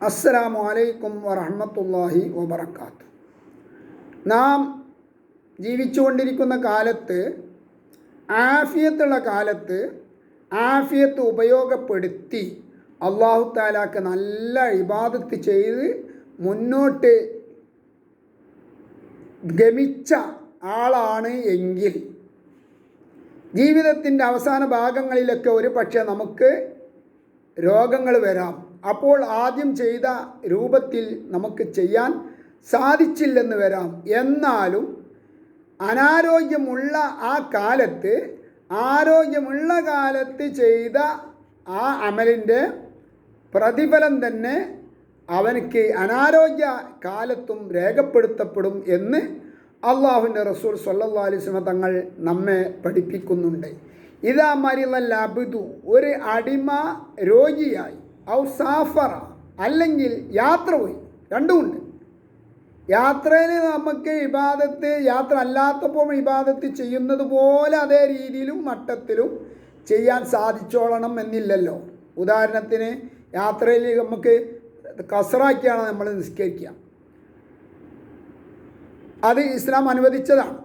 അസ്സലാമു അലൈക്കും വറഹമത്തല്ലാഹി വബർക്കാത്തു നാം ജീവിച്ചുകൊണ്ടിരിക്കുന്ന കാലത്ത് ആഫിയത്തുള്ള കാലത്ത് ആഫിയത്ത് ഉപയോഗപ്പെടുത്തി അള്ളാഹു താലാക്ക് നല്ല ഇബാദത്ത് ചെയ്ത് മുന്നോട്ട് ഗമിച്ച ആളാണ് എങ്കിൽ ജീവിതത്തിന്റെ അവസാന ഭാഗങ്ങളിലൊക്കെ ഒരു പക്ഷേ നമുക്ക് രോഗങ്ങൾ വരാം. അപ്പോൾ ആദ്യം ചെയ്ത രൂപത്തിൽ നമുക്ക് ചെയ്യാൻ സാധിച്ചില്ലെന്ന് വരാം. എന്നാലും അനാരോഗ്യമുള്ള ആ കാലത്ത് ആരോഗ്യമുള്ള കാലത്ത് ചെയ്ത ആ അമലിന്റെ പ്രതിഫലം തന്നെ അവനക്ക് അനാരോഗ്യ കാലത്തും രേഖപ്പെടുത്തപ്പെടും എന്ന് അള്ളാഹുവിന്റെ റസൂൽ സല്ലാ അലിസ്മ തങ്ങൾ നമ്മെ പഠിപ്പിക്കുന്നുണ്ട്. ഇതാ മരിയുള്ള ലബിതു ഒരു അടിമ രോഗിയായി. ഔ സാഫറ അല്ലെങ്കിൽ യാത്ര പോയി. രണ്ടുമുണ്ട് യാത്രയിൽ നമുക്ക് ഇബാദത്ത് യാത്ര അല്ലാത്തപ്പോൾ ഇബാദത്ത് ചെയ്യുന്നത് പോലെ അതേ രീതിയിലും മട്ടത്തിലും ചെയ്യാൻ സാധിച്ചോളണം എന്നില്ലല്ലോ. ഉദാഹരണത്തിന് യാത്രയിൽ നമുക്ക് കസറാക്കിയാണ് നമ്മൾ നിസ്കരിക്കുക. അത് ഇസ്ലാം അനുവദിച്ചതാണ്.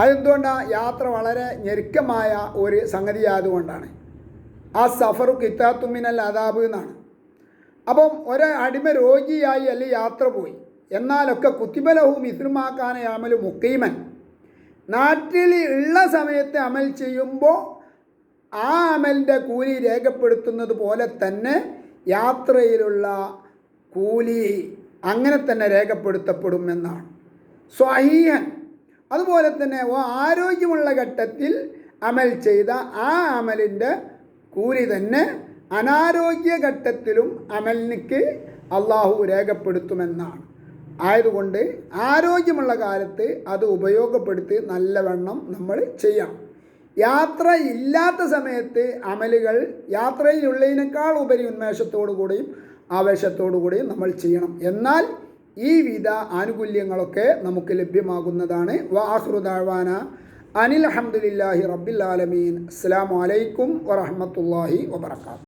അതെന്തുകൊണ്ടാണ് യാത്ര വളരെ ഞെരുക്കമായ ഒരു സംഗതി ആയതുകൊണ്ടാണ് ആ സഫറു കിത്താത്തുമിനൽ അതാബ് എന്നാണ്. അപ്പം അടിമ രോഗിയായി അല്ലെ യാത്ര പോയി. എന്നാലൊക്കെ കുത്തിബലഹും മിസ്ലുമാക്കാന അമൽ മുക്കീമൻ നാട്ടിൽ ഉള്ള സമയത്ത് അമൽ ചെയ്യുമ്പോൾ ആ അമലിന്റെ കൂലി രേഖപ്പെടുത്തുന്നത് പോലെ തന്നെ യാത്രയിലുള്ള കൂലി അങ്ങനെ തന്നെ രേഖപ്പെടുത്തപ്പെടും എന്നാണ്. സ്വഹീഹൻ. അതുപോലെ തന്നെ ആരോഗ്യമുള്ള ഘട്ടത്തിൽ അമൽ ചെയ്ത ആ അമലിന്റെ കൂലി തന്നെ അനാരോഗ്യ ഘട്ടത്തിലും അമലിനിക്ക് അള്ളാഹു രേഖപ്പെടുത്തുമെന്നാണ്. ആയതുകൊണ്ട് ആരോഗ്യമുള്ള കാലത്ത് അത് ഉപയോഗപ്പെടുത്തി നല്ലവണ്ണം നമ്മൾ ചെയ്യണം യാത്ര ഇല്ലാത്ത സമയത്ത് അമലുകൾ യാത്രയിലുള്ളതിനേക്കാൾ ഉപരി ഉന്മേഷത്തോടു കൂടിയും ആവേശത്തോടു കൂടിയും നമ്മൾ ചെയ്യണം. എന്നാൽ ഈ വിധ ആനുകൂല്യങ്ങളൊക്കെ നമുക്ക് ലഭ്യമാകുന്നതാണ്. വാഹൃദാവാന അനിൽ അഹമ്മദില്ലാഹി റബ്ബിൽ ആലമീൻ. അസ്സാം വലൈക്കും വറഹമത്തല്ലാഹി വബർക്കാത്തു